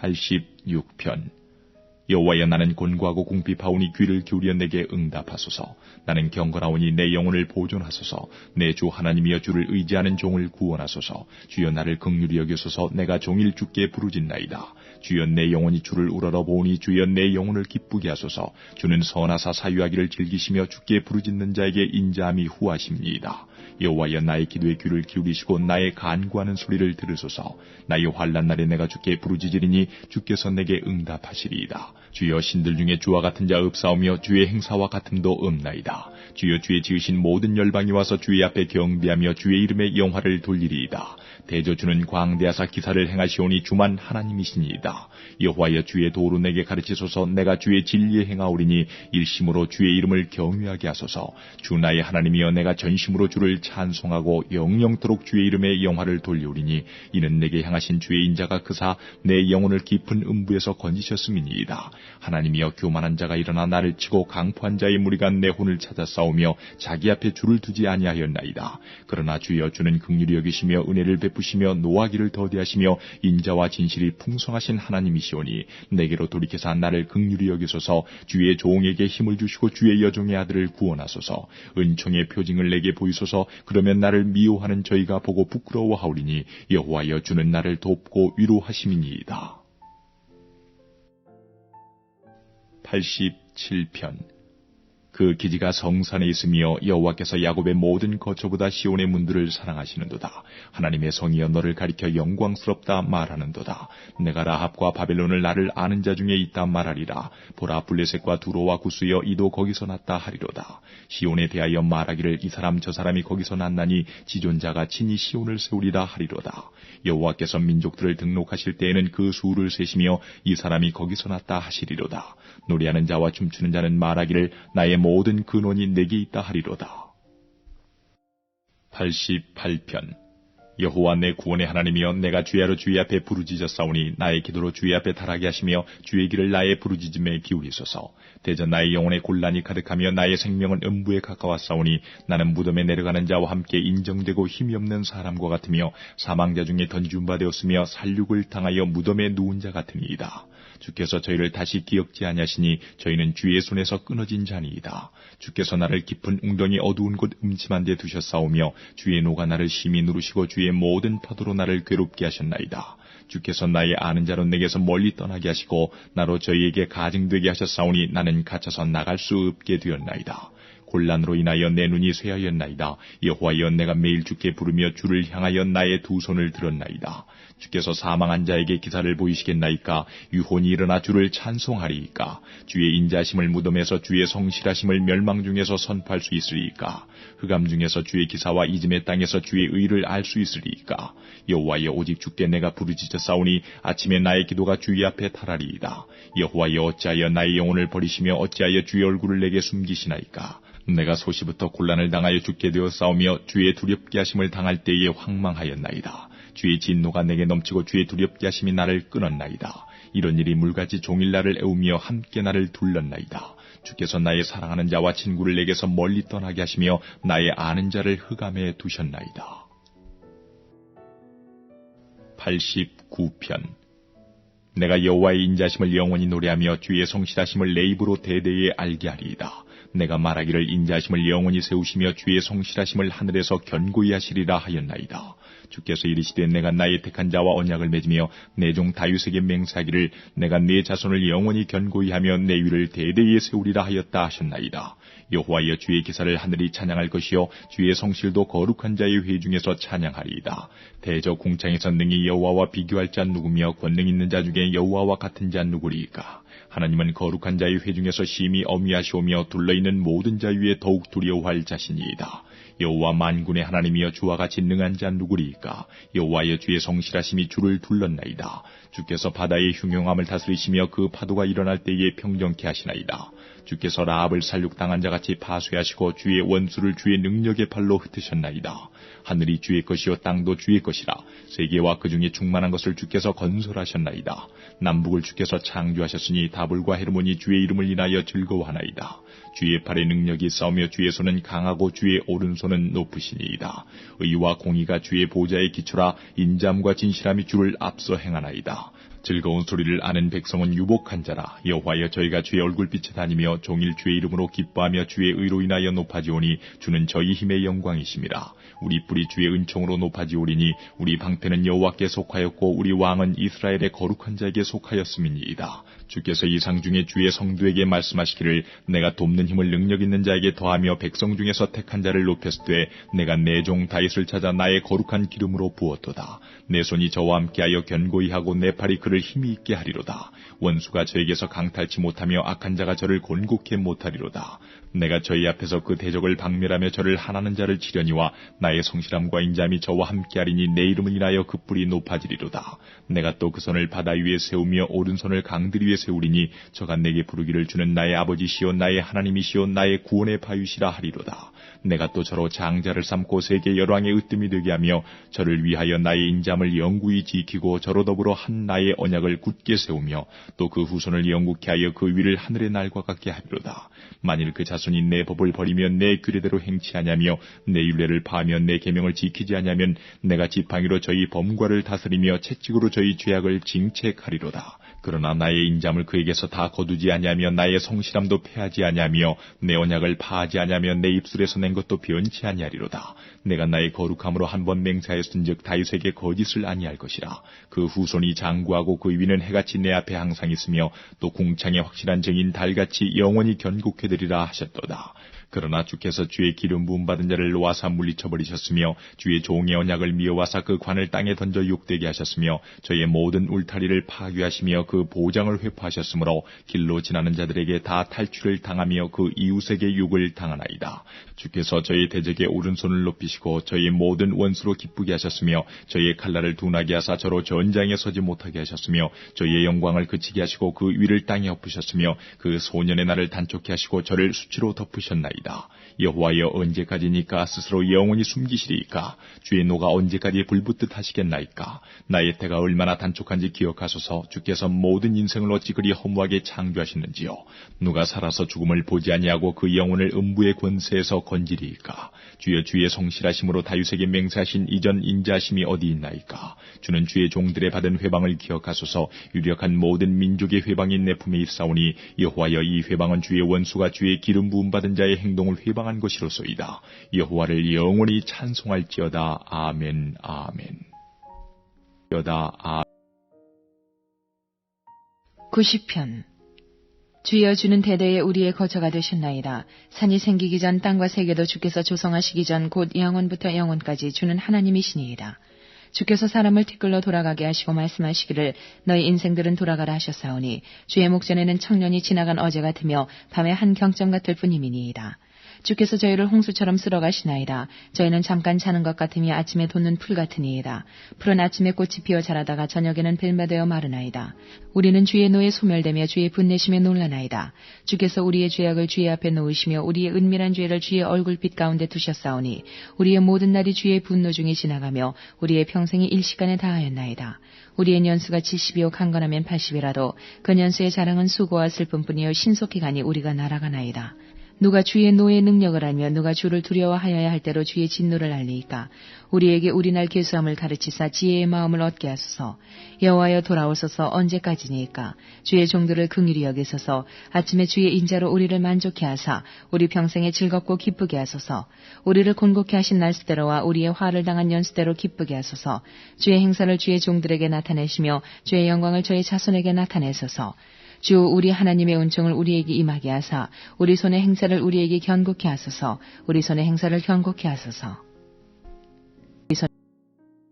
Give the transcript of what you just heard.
86편. 여호와여 나는 곤고하고 궁핍하오니 귀를 기울여 내게 응답하소서. 나는 경건하오니 내 영혼을 보존하소서. 내 주 하나님이여 주를 의지하는 종을 구원하소서. 주여 나를 극률히 여기소서. 내가 종일 주께 부르짖나이다. 주여 내 영혼이 주를 우러러 보니 주여 내 영혼을 기쁘게 하소서. 주는 선하사 사유하기를 즐기시며 주께 부르짖는 자에게 인자함이 후하십니다 여호와여 나의 기도에 귀를 기울이시고 나의 간구하는 소리를 들으소서. 나의 환란 날에 내가 주께 부르짖으리니 주께서 내게 응답하시리이다. 주여 신들 중에 주와 같은 자 없사오며 주의 행사와 같음도 없나이다. 주여 주의 지으신 모든 열방이 와서 주의 앞에 경배하며 주의 이름의 영화를 돌리리이다 대저주는 광대하사 기사를 행하시오니 주만 하나님이시니이다. 여호와여 주의 도로 내게 가르치소서 내가 주의 진리에 행하오리니 일심으로 주의 이름을 경외하게 하소서 주 나의 하나님이여 내가 전심으로 주를 찬송하고 영영토록 주의 이름의 영화를 돌리오리니 이는 내게 향하신 주의 인자가 크사 내 영혼을 깊은 음부에서 건지셨음이니이다. 하나님이여 교만한 자가 일어나 나를 치고 강포한 자의 무리가 내 혼을 찾아 싸우며 자기 앞에 줄을 두지 아니하였나이다. 그러나 주여 주는 극률이 여기시며 은혜를 베푸 베푸시며 노하기를 더디하시며 인자와 진실이 풍성하신 하나님이시오니 내게로 돌이켜서 나를 극률히 여기소서. 주의 종에게 힘을 주시고 주의 여종의 아들을 구원하소서. 은총의 표징을 내게 보이소서. 그러면 나를 미워하는 저희가 보고 부끄러워하오리니 여호와여 주는 나를 돕고 위로하심이니이다. 87편 그 기지가 성산에 있으며 여호와께서 야곱의 모든 거처보다 시온의 문들을 사랑하시는도다. 하나님의 성이여 너를 가리켜 영광스럽다 말하는도다. 내가 라합과 바벨론을 나를 아는 자 중에 있다 말하리라. 보라 블레셋과 두로와 구스여 이도 거기서 났다 하리로다. 시온에 대하여 말하기를 이 사람 저 사람이 거기서 났나니 지존자가 친히 시온을 세우리라 하리로다. 여호와께서 민족들을 등록하실 때에는 그 수를 세시며 이 사람이 거기서 났다 하시리로다. 노래하는 자와 춤추는 자는 말하기를 나의 모든 근원이 내게 있다 하리로다. 88편 여호와 내 구원의 하나님이여 내가 주야로 주의 앞에 부르짖었사오니 나의 기도로 주의 앞에 달하게 하시며 주의 길을 나의 부르짖음에 기울이소서 대전 나의 영혼의 곤란이 가득하며 나의 생명은 음부에 가까웠사오니 나는 무덤에 내려가는 자와 함께 인정되고 힘이 없는 사람과 같으며 사망자 중에 던지운 바 되었으며 살육을 당하여 무덤에 누운 자 같으니이다 주께서 저희를 다시 기억지 아니하시니 저희는 주의 손에서 끊어진 자니이다. 주께서 나를 깊은 웅덩이 어두운 곳 음침한 데 두셨사오며 주의 노가 나를 심히 누르시고 주의 모든 파도로 나를 괴롭게 하셨나이다. 주께서 나의 아는 자로 내게서 멀리 떠나게 하시고 나로 저희에게 가증되게 하셨사오니 나는 갇혀서 나갈 수 없게 되었나이다. 곤란으로 인하여 내 눈이 쇠하였나이다. 여호와여 내가 매일 주께 부르며 주를 향하여 나의 두 손을 들었나이다. 주께서 사망한 자에게 기사를 보이시겠나이까? 유혼이 일어나 주를 찬송하리이까? 주의 인자심을 무덤에서 주의 성실하심을 멸망 중에서 선포할 수 있으리이까? 흑암 중에서 주의 기사와 이즘의 땅에서 주의 의를 알 수 있으리이까? 여호와여 오직 주께 내가 부르짖어 싸우니 아침에 나의 기도가 주의 앞에 탈하리이다. 여호와여 어찌하여 나의 영혼을 버리시며 어찌하여 주의 얼굴을 내게 숨기시나이까 내가 소시부터 곤란을 당하여 죽게 되어 싸우며 주의 두렵게 하심을 당할 때에 황망하였나이다. 주의 진노가 내게 넘치고 주의 두렵게 하심이 나를 끊었나이다. 이런 일이 물같이 종일 나를 애우며 함께 나를 둘렀나이다. 주께서 나의 사랑하는 자와 친구를 내게서 멀리 떠나게 하시며 나의 아는 자를 흑암에 두셨나이다. 89편 내가 여호와의 인자심을 영원히 노래하며 주의 성실하심을 내 입으로 대대에 알게 하리이다. 내가 말하기를 인자심을 영원히 세우시며 주의 성실하심을 하늘에서 견고히 하시리라 하였나이다. 주께서 이르시되 내가 나의 택한 자와 언약을 맺으며 내 종 다윗에게 맹세하기를 내가 내 자손을 영원히 견고히 하며 내 위를 대대에 세우리라 하였다 하셨나이다. 여호와여 주의 기사를 하늘이 찬양할 것이요 주의 성실도 거룩한 자의 회 중에서 찬양하리이다. 대저 궁창에서 능히 여호와와 비교할 자 누구며 권능 있는 자 중에 여호와와 같은 자 누구리까? 하나님은 거룩한 자의 회 중에서 심히 어미하시오며 둘러있는 모든 자 위에 더욱 두려워할 자신이다. 여호와 만군의 하나님이여 주와 같이 능한 자 누구리이까? 여호와여 주의 성실하심이 주를 둘렀나이다. 주께서 바다의 흉용함을 다스리시며 그 파도가 일어날 때에 평정케 하시나이다. 주께서 라합을 살육당한 자같이 파쇄하시고 주의 원수를 주의 능력의 팔로 흩으셨나이다. 하늘이 주의 것이요 땅도 주의 것이라. 세계와 그 중에 충만한 것을 주께서 건설하셨나이다. 남북을 주께서 창조하셨으니 다불과 헤르몬이 주의 이름을 인하여 즐거워하나이다. 주의 팔의 능력이 싸우며 주의 손은 강하고 주의 오른손 은 높으시니이다. 의와 공의가 주의 보좌의 기초라 인잠과 진실함이 주를 앞서 행하나이다. 즐거운 소리를 아는 백성은 유복한 자라 여호와여 저희가 주의 얼굴빛에 다니며 종일 주의 이름으로 기뻐하며 주의 의로 인하여 높아지오니 주는 저희 힘의 영광이심이라 우리 뿌리 주의 은총으로 높아지오리니 우리 방패는 여호와께 속하였고 우리 왕은 이스라엘의 거룩한 자에게 속하였음이니이다 주께서 이상 중에 주의 성도에게 말씀하시기를 내가 돕는 힘을 능력 있는 자에게 더하며 백성 중에서 택한 자를 높였을 때 내가 내 종 다윗을 찾아 나의 거룩한 기름으로 부었도다 내 손이 저와 함께하여 견고히 하고 내 팔이 그를 힘이 있게 하리로다. 원수가 저에게서 강탈치 못하며 악한 자가 저를 곤곡해 못하리로다. 내가 저희 앞에서 그 대적을 박멸하며 저를 하나는 자를 치려니와 나의 성실함과 인자함이 저와 함께하리니 내 이름을 인하여 그 뿔이 높아지리로다. 내가 또 그 손을 바다 위에 세우며 오른손을 강들 위에 세우리니 저가 내게 부르기를 주는 나의 아버지시오 나의 하나님이시오 나의 구원의 바위시라 하리로다. 내가 또 저로 장자를 삼고 세계 열왕의 으뜸이 되게 하며 저를 위하여 나의 인잠을 영구히 지키고 저로 더불어 한 나의 언약을 굳게 세우며 또 그 후손을 영국케 하여 그 위를 하늘의 날과 같게 하리로다. 만일 그 자손이 내 법을 버리며 내 규례대로 행치하냐며 내 율례를 파하며 내 계명을 지키지 않냐면 내가 지팡이로 저희 범과를 다스리며 채찍으로 저희 죄악을 징책하리로다. 그러나 나의 인잠을 그에게서 다 거두지 아니하며 나의 성실함도 패하지 아니하며 내 언약을 파하지 아니하며 내 입술에서 낸 것도 변치 아니하리로다. 내가 나의 거룩함으로 한 번 맹세하였은즉 다윗에게 거짓을 아니할 것이라. 그 후손이 장구하고 그 위는 해같이 내 앞에 항상 있으며 또 궁창의 확실한 증인 달같이 영원히 견고케 되리라 하셨도다. 그러나 주께서 주의 기름 부음 받은 자를 놓아사 물리쳐 버리셨으며 주의 종의 언약을 미워하사 그 관을 땅에 던져 욕되게 하셨으며 저의 모든 울타리를 파괴하시며 그 보장을 회파하셨으므로 길로 지나는 자들에게 다 탈출을 당하며 그 이웃에게 욕을 당하나이다. 주께서 저의 대적의 오른손을 높이시고 저의 모든 원수로 기쁘게 하셨으며 저의 칼날을 둔하게 하사 저로 전장에 서지 못하게 하셨으며 저의 영광을 그치게 하시고 그 위를 땅에 엎으셨으며 그 소년의 날을 단촉케 하시고 저를 수치로 덮으셨나이다. 아니이다. 여호와여 언제까지니까 스스로 영원히 숨기시리이까? 주의 노가 언제까지 불붙듯 하시겠나이까? 나의 때가 얼마나 단촉한지 기억하소서. 주께서 모든 인생을 어찌 그리 허무하게 창조하시는지요. 누가 살아서 죽음을 보지 아니하고 그 영혼을 음부의 권세에서 건지리이까? 주여 주의 성실하심으로 다윗에게 맹세하신 이전 인자하심이 어디 있나이까? 주는 주의 종들의 받은 회방을 기억하소서. 유력한 모든 민족의 회방이 내 품에 있사오니 여호와여 이 회방은 주의 원수가 주의 기름 부음 받은 자의 행 동을 회방한 것이로소이다. 여호와를 영원히 찬송할지어다. 아멘. 아멘. 여다 아 90편 주여 주는 대대에 우리의 거처가 되셨나이다. 산이 생기기 전 땅과 세계도 주께서 조성하시기 전 곧 영원부터 영원까지 주는 하나님이시니이다. 주께서 사람을 티끌로 돌아가게 하시고 말씀하시기를 너희 인생들은 돌아가라 하셨사오니 주의 목전에는 청년이 지나간 어제 같으며 밤에 한 경점 같을 뿐이니이다. 주께서 저희를 홍수처럼 쓸어 가시나이다. 저희는 잠깐 자는 것 같으며 아침에 돋는 풀 같으니이다. 풀은 아침에 꽃이 피어 자라다가 저녁에는 벨마되어 마르나이다. 우리는 주의 노에 소멸되며 주의 분내심에 놀라나이다. 주께서 우리의 죄악을 주의 앞에 놓으시며 우리의 은밀한 죄를 주의 얼굴빛 가운데 두셨사오니 우리의 모든 날이 주의 분노 중에 지나가며 우리의 평생이 일시간에 다하였나이다. 우리의 년수가 70이요 강건하면 80이라도 그 년수의 자랑은 수고와 슬픔뿐이요 신속히 가니 우리가 날아가나이다. 누가 주의 노의 능력을 알며 누가 주를 두려워하여야 할 대로 주의 진노를 알리이까? 우리에게 우리날 계수함을 가르치사 지혜의 마음을 얻게 하소서. 여호와여 돌아오소서. 언제까지니까? 주의 종들을 긍휼히 여기소서. 아침에 주의 인자로 우리를 만족해 하사 우리 평생에 즐겁고 기쁘게 하소서. 우리를 곤곡해 하신 날수대로와 우리의 화를 당한 연수대로 기쁘게 하소서. 주의 행사를 주의 종들에게 나타내시며 주의 영광을 저희 자손에게 나타내소서 주 우리 하나님의 은총을 우리에게 임하게 하사 우리 손의 행사를 우리에게 견고케 하소서. 우리 손의 행사를 견고케 하소서